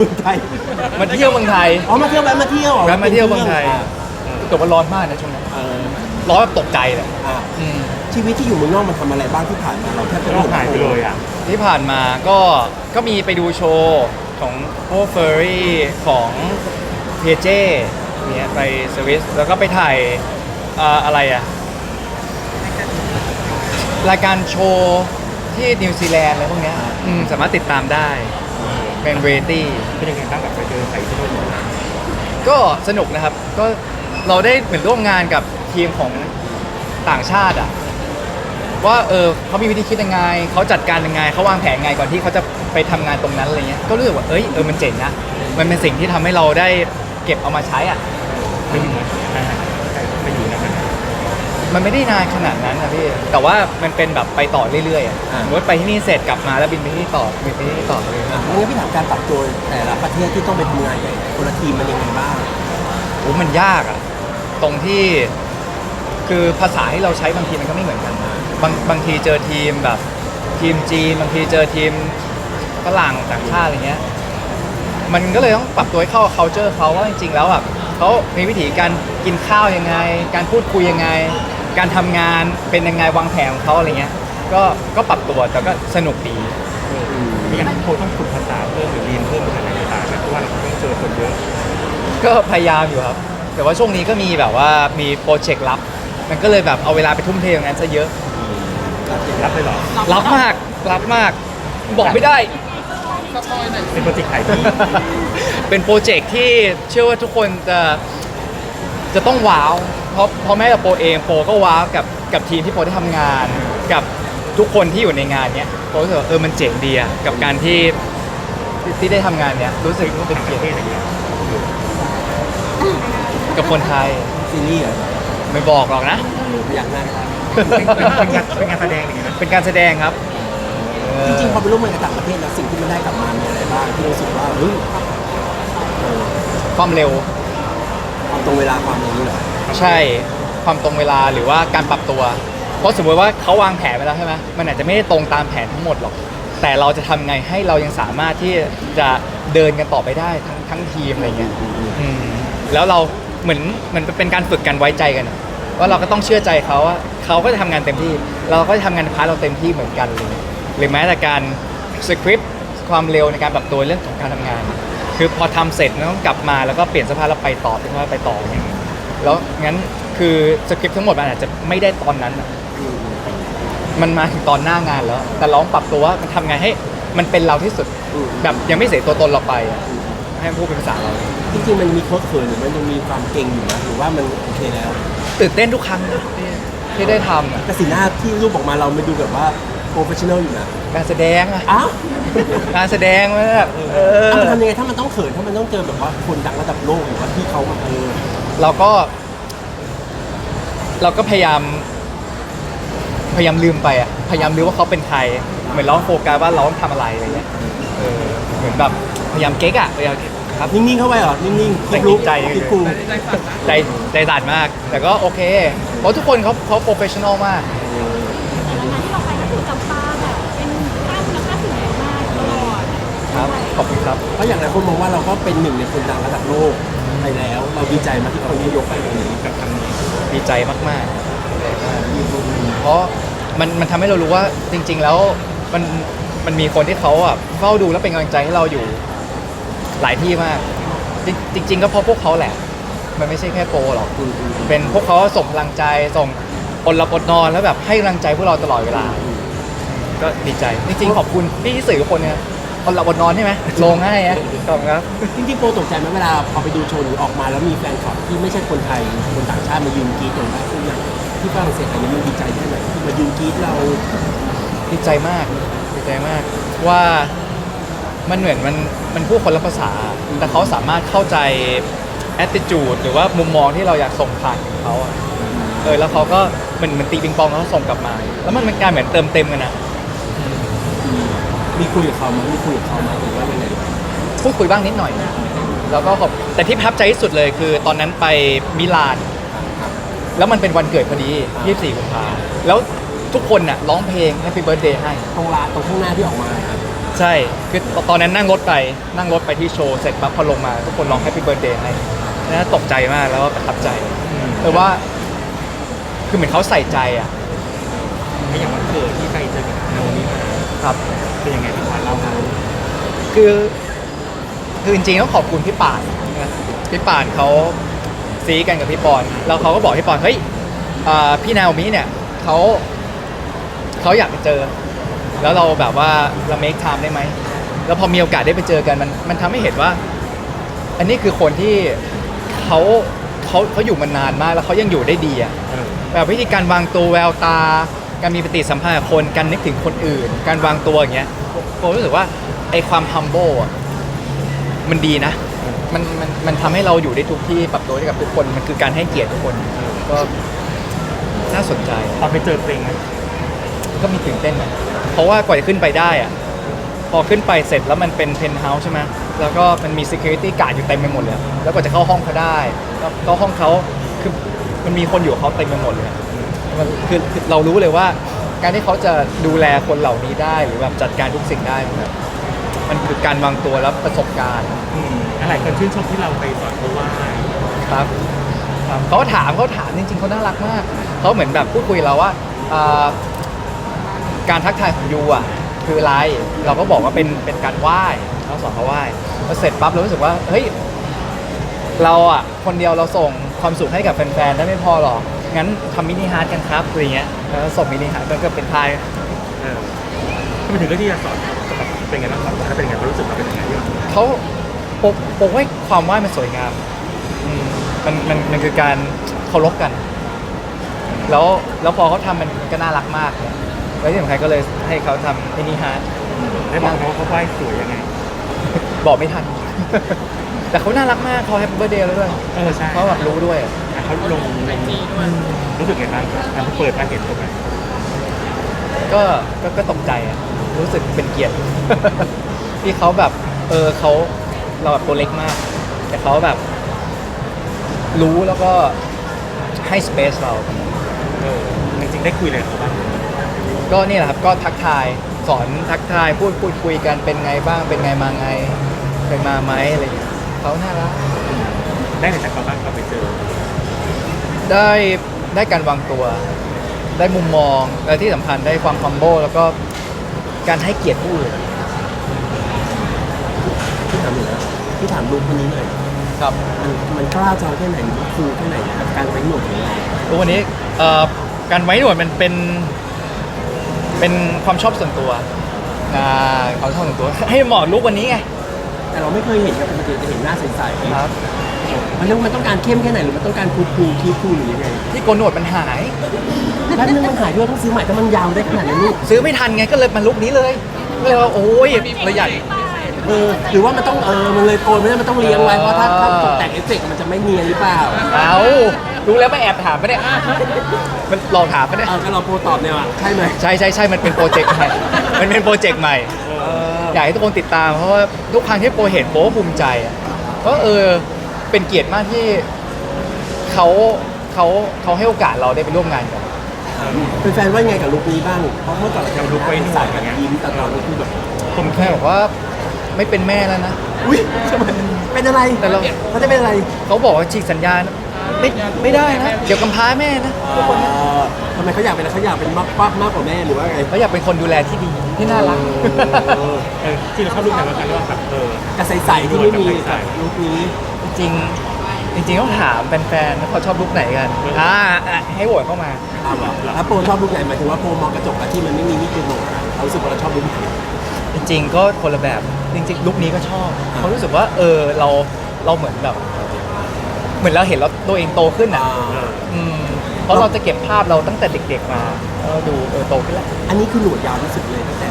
เมืองไทยมาเที่ยวเมืองไทยอ๋อมาเที่ยวแวะมาเที่ยวหรอแวะมาเที่ยวเมืองไทยอ่าแต่ว่าร้อนมากนะช่วงนั้นเออร้อนแบบตกใจเลยอ่าอืมชีวิตที่อยู่เมืองนอกมันทำอะไรบ้างที่ผ่านมาเราแทบจะเราหายไปเลยอะที่ผ่านมาก็ก็มีไปดูโชว์ของพวกเฟอร์รี่ของเพเจเนี่ยไปสวิสแล้วก็ไปถ่ายอ่าอะไรอะรายการโชว์ที่นิวซีแลนด์อะไรพวกเนี้ยอืมสามารถติดตามได้ เป็นเวทีเป็นยังไงบ้างกับไปเจอใครที่นู่นมาก็สนุกนะครับ ก็เราได้เหมือนร่วมงานกับทีมของต่างชาติอะว่าเออเขามีวิธีคิดยังไง เขาจัดการยังไง เขาวางแผนยังไงก่อนที่เขาจะไปทำงานตรงนั้นอะไรเงี้ย ก็รู้สึกว่า เอ้ย เออ มันเจ๋งนะ มันเป็นสิ่งที่ทำให้เราได้เก็บเอามาใช้อะไม่อยู่นะไปอยู่นะ มันไม่ได้นานขนาดนั้นนะพี่ แต่ว่ามันเป็นแบบไปต่อเรื่อยๆอะสมมติไปที่นี่เสร็จกลับมาแล้วบินไปที่นี่ต่อบินไปที่นี่ต่อเลยอะงั้นพี่ถามการปรับตัวแต่ละประเทศที่ต้องไปทำงานกับคนละทีมมันยังไงบ้าง โอ้มันยากอะตรงที่คือภาษาที่เราใช้บางทีมันก็ไม่เหมือนกันบางบางทีเจอทีมแบบทีมจีน บางทีเจอทีมฝรั่งต่างชาติอะไรเงี้ย มันก็เลยต้องปรับตัวให้เข้ากับ culture เขาว่าจริงๆแล้วแบบเขามีวิธีการกินข้าวยังไง การพูดคุยยังไง การทำงานเป็นยังไงวางแผนของเขาอะไรเงี้ย ก็ก็ปรับตัวแต่ก็สนุกดี มีการโคต้องฝึกภาษาเพิ่มหรือเรียนเพิ่มภาษาต่างๆนะเพราะว่าเราต้องเจอคนเยอะก็พยายามอยู่ครับ แต่ว่าช่วงนี้ก็มีแบบว่ามีโปรเจกต์ลับ มันก็เลยแบบเอาเวลาไปทุ่มเทอย่างนั้นซะเยอะ รับเลยเหรอรับมากรับมาก บอกไม่ได้ เป็นโปรเจกต์ขายที่เป็นโปรเจกต์ที่เชื่อว่าทุกคนจะ จะต้องว้าวเพราะเพราะแม้แต่โปรเองโปรก็ว้าวกับกับทีมที่โปรได้ทำงาน กับทุกคนที่อยู่ในงานเนี้ยโปรรู้สึกว่าเออมันเจ๋งดีอะกับการที่ที่ที่ได้ทำงานเนี้ยรู้สึกเป็นต่างปเกียรระเทศติอย่างเงี้ยกับคนไทยซีรีส์เหรอไม่บอกหรอกนะเออพยักหน้ากันเป็นงานเป็นงานแสดงอย่างเงี้ยนะเป็นการแสดงครับเออจริงๆพอไปร่วมงานกับต่างประเทศแล้วสิ่งที่มันได้กลับมามีอะไรบ้างที่รู้สึกว่าเฮ้ยเออความเร็วความ ตรงเวลาความอย่างนี้เหรอใช่ความตรงเวลาหรือว่าการปรับตัว เพราะสมมติว่าเขาวางแผนไปแล้วใช่ไหมมันอาจจะไม่ได้ตรงตามแผนทั้งหมดหรอก แต่เราจะทำไงให้เรายังสามารถที่จะเดินกันต่อไปได้ทั้งทั้งทีมอะไรเงี้ยอืมแล้วเราเหมือนเหมือนเป็นการฝึกกันไว้ใจกันอะว่าเราก็ต้องเชื่อใจเขาว่าเขาก็จะทำงานเต็มที่ เราก็จะทำงานในพาร์ทเราเต็มที่เหมือนกันเลยหรือแม้แต่การสคริปต์ความเร็วในการปรับตัวเรื่องของการทำงาน คือพอทำเสร็จมันต้องกลับมาแล้วก็เปลี่ยนเสภาพแล้วไปต่อเป็นว่าไปต่ออย่างเงี้ยแล้วงั้นคือสคริปต์ทั้งหมดมันอาจจะไม่ได้ตอนนั้นอะมันมาถึงตอนหน้างานแล้ว แต่ลองปรับตัวว่ามันทำไงให้มันเป็นเราที่สุดอืมแบบยังไม่เสียตัวตนเราไปอะให้มันพูดเป็นภาษาเราจริงๆมันมีโค้ดเขินหรือมันยังมีความเก่งอยู่นะหรือว่ามันโอเคแล้ว ตื่นเต้นทุกครั้งนะที่ที่ได้ทำอะแต่สีหน้าที่รูปออกมาเราไม่ดูแบบว่า โปรเฟชชั่นอลอยู่นะการแสดงอะอ้าวการแสดงมันแบบเออเอามันทำยังไงถ้ามันต้องเขินถ้ามันต้องเจอแบบว่าคนดังระดับโลกหรือว่าที่เขาแบบเออเราก็ เราก็พยายาม พยายามลืมไปอะพยายามลืมว่าเขาเป็นใคร เหมือนเราโฟกัสว่าเราต้องทำอะไรอะไรเงี้ยเออเหมือนแบบพยายามเก๊กอะพยายามครับ นิ่งๆเข้าไปเหรอ นิ่งๆแต่คิดรู้จริงใจคิดกูใจใจสั่นมาก แต่ก็โอเค เพราะทุกคนเขาเขาโปรเฟชชั่นอลมาก ครับ ขอบคุณครับ เพราะอย่างหลายคนมองว่าเราก็เป็นหนึ่งในคนดังระดับโลกไปแล้ว เราดีใจมากที่คนนี้ยกไปตรงนี้กับทางนี้ดีใจมากๆดีใจมากเพราะมันมันทำให้เรารู้ว่าจริง ๆ แล้วมันมันมีคนที่เขาอะเฝ้าดูและเป็นกำลังใจให้เราอยู่หลายที่มากจริงจริง ๆ ก็เพราะพวกเขาแหละ มันไม่ใช่แค่โปรหรอกเป็นพวกเขาส่งพลังใจส่งอดหลับอดนอนแล้วแบบให้กำลังใจพวกเราตลอดเวลา ก็ดีใจจริงๆขอบคุณพี่สื่อทุกคนเนี่ย อดหลับอดนอนใช่ไหมลงให้อะขอบคุณครับ จริงๆโปรตกใจไหมเวลาพอไปดูโชว์หรือออกมาแล้วมีแฟนคลับที่ไม่ใช่คนไทยคนต่างชาติมายืนกรี๊ดอย่างไรซึ่งอย่างที่ฝรั่งเศสอันนี้มันดีใจแค่ไหนที่มายืนกรี๊ดเราดีใจมากดีใจมากว่ามันเหมือนมันมันพูดคนละภาษา แต่เขาสามารถเข้าใจ attitude หรือว่ามุมมองที่เราอยากส่งผ่านถึงเขาอะเออแล้วเขาก็เหมือนเหมันตีปิงปองแล้วเขาส่งกลับมา แล้วมันเป็นการเหมือนเติมเต็มกันนะ มีคุยกับเขาไหมมีคุยกับเขาไหมหรือว่ายังไงพูดคุยบ้างนิดหน่อย แล้วก็ขอบแต่ที่ประทับใจที่สุดเลยคือตอนนั้นไปมิลาน แล้วมันเป็นวันเกิดพอดี 24กุมภาแล้วทุกคนน่ะร้องเพลง Happy Birthday ให้ ตรงร้านตรงข้างหน้าที่ออกมาครับใช่ คือตอนนั้นนั่งรถไป นั่งรถไปที่โชว์ เสร็จปั๊บพอลงมา ทุกคนร้อง Happy Birthday ให้แล้วตกใจมากแล้วก็ประทับใจแต่ว่า คือเหมือนเขาใส่ใจอะ ไม่อย่างวันเกิดที่ไปเจอกับนาโอมิมาครับ เป็นยังไงพี่ปานเล่ามาคือคือจริงๆต้องขอบคุณพี่ป่านนะพี่ป่านเขาซีกันกับพี่ปอนแล้วเขาก็บอกพี่ปอนเฮ้ยอ่าพี่นาโอมิเนี่ยเขาเขาอยากไปเจอ แล้วเราแบบว่าเราเมคไทม์ได้ไหมแล้วพอมีโอกาสได้ไปเจอกันมันมันทำให้เห็นว่า อันนี้คือคนที่เขาเขาเขาอยู่มานานมากแล้วเขายังอยู่ได้ดีอะ เออ แบบวิธีการวางตัวแววตา การมีปฏิสัมพันธ์กับคนการนึกถึงคนอื่น การวางตัวอย่างเงี้ยผมผมรู้สึกว่าไอความ humble อะมันดีนะ มันมันมันทำให้เราอยู่ได้ทุกที่ปรับตัวได้กับทุกคนมันคือการให้เกียรติทุกคนก็น่าสนใจ ตอนไปเจอเพลงนะก็มีตื่นเต้นนะเพราะว่ากว่าจะขึ้นไปได้อะพอขึ้นไปเสร็จแล้วมันเป็นเพนท์เฮาส์ใช่ไหมแล้วก็มันมี security guard อยู่เต็มไปหมดเลย แล้วกว่าจะเข้าห้องเขาได้ แล้วก็ห้องเขาคือมันมีคนอยู่กับเขาเต็มไปหมดเลย มันคือคือเรารู้เลยว่า การที่เขาจะดูแลคนเหล่านี้ได้หรือแบบจัดการทุกสิ่งได้มันแบบมันคือการวางตัวและประสบการณ์อืมหลายคนชื่นชมที่เราไปสอนเขาว่าครับครับเขาถามเขาถามจริง ๆเขาน่ารักมากเขาเหมือนแบบพูดคุยกับเราว่าอ่าการทักทายของยูอะคืออะไรเราก็บอกว่าเป็นเป็นการไหว้เราสอนเขาไหว้พอเสร็จปั๊บเรารู้สึกว่าเฮ้ยเราอะคนเดียวเราส่งความสุขให้กับแฟนๆได้ไม่พอหรอก งั้นทำมินิฮาร์ดกันครับอะไรเงี้ยแล้วส่งมินิฮาร์ดก็เป็นทายเออทำไมถึงเลือกที่จะสอนแบบเป็นไงบ้างครับถ้าเป็นไงความรู้สึกเราเป็นยังไงบ้างเขาปกปกให้ความไหว้มันสวยงามอืมมันมันมันคือการเคารพกัน แล้วแล้วพอเขาทำมันก็น่ารักมากเลยแล้วที่สำคัญก็เลยให้เขาทำมินิฮาร์ดได้บอกเขาว่าเขาไหว้สวยยังไง บอกไม่ทัน แต่เขาน่ารักมากเขาแฮปปี้เบ t ร์ a เดย์แล้วด้วยเออใช่ เขาแบบรู้ด้วยอะเขาลงในจีด้วยรู้สึกไงบ้างตอนที่เปิดมาเห็นตรงไหนก็ก็ก็ตกใจอะรู้สึกเป็นเกียรติ ที่เขาแบบ เออเขาเราแบบตัวเล็กมาก แต่เขาแบบ รู้แล้วก็ให้สเปซเรา เออจริงๆได้คุยอะไรกับเขาบ้างก็นี่แหละครับก็ทักทายสอนทักทายพูดพูดคุยกันเป็นไงบ้างเป็นไงมาไงเคยมาไหมอะไรอย่างเงี้ย เขาน่ารักได้เห็นจากเขาบ้างเราไปเจอ ได้ได้การวางตัว ได้มุมมองและที่สำคัญได้ความ humble แล้วก็การให้เกียรติผู้อื่นพี่ถามหน่อยนะพี่ถามลุงคนนี้หน่อยครับมันมันกล้าจองแค่ไหนหรือว่าคูลแค่ไหนกับการไว้หนวดของเราวันนี้เอ่อการไว้หนวดมันเป็น เป็นความชอบส่วนตัวอ่าความชอบส่วนตัว ให้เหมาะลุกวันนี้ไง แต่เราไม่เคยเห็นกับปกติจะเห็นหน้าใสครับๆมันต้องมันต้องการเข้มแค่ไหนหรือมันต้องการคูลคูลคีคูลหรือยังไงที่โกนหนวดมันหายแป๊บนึงมันหายด้วยต้องซื้อใหม่ถ้ามันยาวได้ขนาดนี้ลูกซื้อไม่ทันไงก็เลยมาลุกนี้เลยก็เลยว่าโอ้ยประหยัด เออหรือว่ามันต้องเออมันเลยโกนไม่ได้มันต้องเลี้ยงไว้เพราะถ้าถ้าตกแต่งเอฟเฟกต์มันจะไม่เนียนหรือเปล่าเอารู้แล้วไม่แอบถามปะเนี่ยมันลองถามปะเนี่ยเออก็เราโปรตอบเนี่ยว่ะใช่ไหม ใช่ใช่ใช่มันเป็นโปรเจกต์ใหม่ มันเป็นโปรเจกต์ใหม่ เออ อยากให้ทุกคนติดตามเพราะว่าทุกครั้งที่โปรเห็นโปรก็ภูมิใจอะเพราะเออเป็นเกียรติมากที่เขาเขาเขาให้โอกาสเราได้ไปร่วมงานกันเป็นแฟนว่าไงกับลุคนี้บ้าง เพราะเมื่อก่อนเราจะลุคไว้หนวดอย่างเงี้ยยิ้มแต่เราลุคคือแบบผมแค่บอกว่าไม่เป็นแม่แล้วนะ อุ้ยทำไมเป็นอะไรแต่เรา เขาจะเป็นอะไร เขาบอกว่าฉีกสัญญาณ ไม่ไม่ได้นะเดี๋ยวกำพร้าแม่นะทุกคนนะเออทำไมเขาอยากเป็นอะไรเขาอยากเป็นมากมากมากกว่าแม่หรือว่าไง เขาอยากเป็นคนดูแลที่ดีที่น่ารัก เออเออจริงๆเราเข้ารู้ไหนว่ากันว่าแบบเออกระใสๆที่ไม่มีกับลุคนี้ จริงๆจริงๆต้องถามแฟนๆว่าเขาชอบลุกไหนกันอ่าอะให้โหวตเข้ามา อ้าวเหรอแล้วโปรชอบลุคไหนหมายถึงว่าโปรมองกระจกอะที่มันไม่มีนี่คือโหนกอะเรารู้สึกว่าเราชอบลุคไหน จริงๆก็คนละแบบจริงๆลุคนี้ก็ชอบเขาะรู้สึกว่าเออเราเราเหมือนแบบ เหมือนเราเห็นเรา ตัวเองโตขึ้นอะอ่าอืมเพราะเราจะเก็บภาพเราตั้งแต่เด็ก ๆ มาแล้วเราดูเออโตขึ้นแล้วอันนี้คือหนวดยาวที่สุดเลยตั้งแต่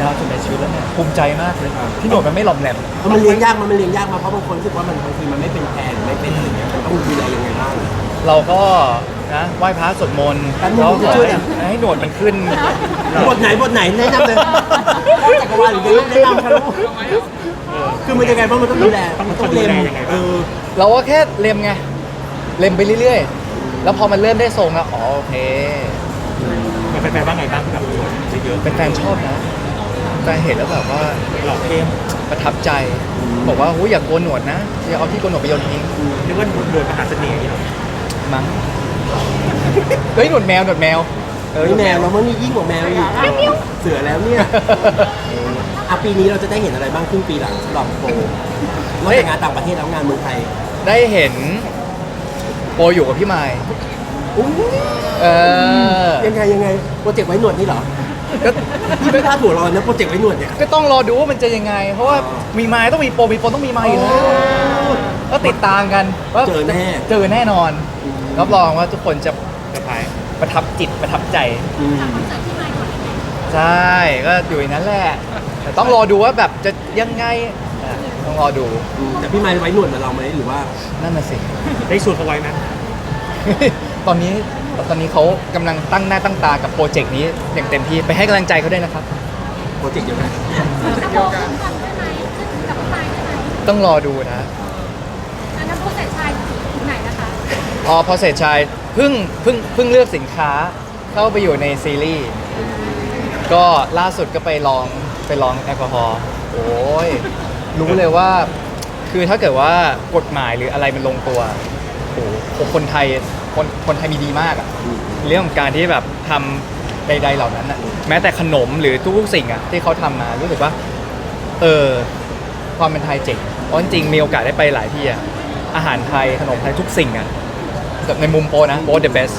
ยาวจนในชีวิตแล้วเนี่ยภูมิใจมากเลยที่หนวดมันไม่หลอมแหลมเพราะมันเลี้ยงยากมันมันเลี้ยงยากมาเพราะบางคนรู้สึกว่ามันบางทีมันไม่เป็นแพรหรือไม่เป็นอะไรเงี้ยมันต้องดูแลยังไงบ้างเราก็นะไหว้พระสวดมนต์แป๊บนึงแล้วผมจะช่วยอะให้หนวดมันขึ้นบทไหนบทไหนแนะนำเลยจักรวาลหรือแนะนำครับลูกคือมันยังไงบ้างมันต้องดูแลมันต้องเล็มเออเราก็แค่เล็มไง เล็มไปเรื่อยๆ แล้วพอมันเริ่มได้ทรงแล้วอ๋อโอเคมันเป็นแฟนว่าไงบ้างที่แบบเยอะเป็นแฟนชอบนะชฟนๆเห็นแล้วแบบว่าหลอกเข้มประทับใจ บอกว่าโอ้ยอยากโกนหนวดนะอย่าเอาที่โกนหนวดไปโยนทิ้งนึกว่าโดนมหาเสน่ห์อย่างนี้หรอมั้ง เฮ้ยหนวดแมวหนวดแมว เออเฮ้ยแมวเรามันมียิ่งกว่าแมวอีกเสือแล้วเนี่ยอะปีนี้เราจะได้เห็นอะไรบ้างครึ่งปีหลังสำหรับโปรนอกจากงานต่างประเทศแล้วงานเมืองไทย ได้เห็น โปรอยู่กับพี่ไมค์อุ๊ยเออ ยังไงยังไงโปรเจกต์ไว้หนวดนี่เหรอก็พี่ไม่พลาดหัวเรานะโปรเจกต์ไว้หนวดเนี่ย ก็ต้องรอดูว่ามันจะยังไง เพราะว่ามีไม้ต้องมีโปรมีโปรต้องมีไม้อยู่แล้วก็ติดตามกันว่าเจอแน่ เจอแน่นอนรับรองว่าทุกคนจะเซอร์ไพรส์ประทับจิตประทับใจอืมจากคอนเสิร์ตที่มาก่อนเลยใช่ก็อยู่ในนั้นแหละแต่ต้องรอดูว่าแบบจะยังไงอะ ต้องรอดูอืมแต่พี่ไมค์ไว้หนวดเหมือนเราไหมหรือว่านั่นน่ะสิ ได้ชวนเขาไว้ไหมตอนนี้ตอนนี้เขากำลังตั้งหน้าตั้งตากับโปรเจกต์นี้อย่างเต็มที่ไปให้กำลังใจเขาด้วยนะครับ โปรเจกต์เดียวกันจะโบขึ้นกันได้ไหมขึ้นกับพี่ไม้ได้ไหมต้องรอดูนะ อันนั้นโปรเซสชายถึงไหนนะคะอ๋อพอเสร็จชายเพิ่งเพิ่งเพิ่งเลือกสินค้าเข้าไปอยู่ในซีรีส์ก็ล่าสุดก็ไปลองไปลองแอลกอฮอล์โอ้ย รู้เลยว่า คือถ้าเกิดว่ากฎหมายหรืออะไรมันลงตัวโอ้โหคนไทยคนคนไทยมีดีมากอะเรื่องของการที่แบบทำใด ๆ เหล่านั้นอะแม้แต่ขนมหรือทุกๆสิ่งอะที่เขาทำมารู้สึกว่า เออ ความเป็นไทยเจ๋งเพราะจริงๆมีโอกาสได้ไปหลายที่อะอาหารไทยขนมไทยทุกสิ่งอะแบบในมุมโปรนะโปร the best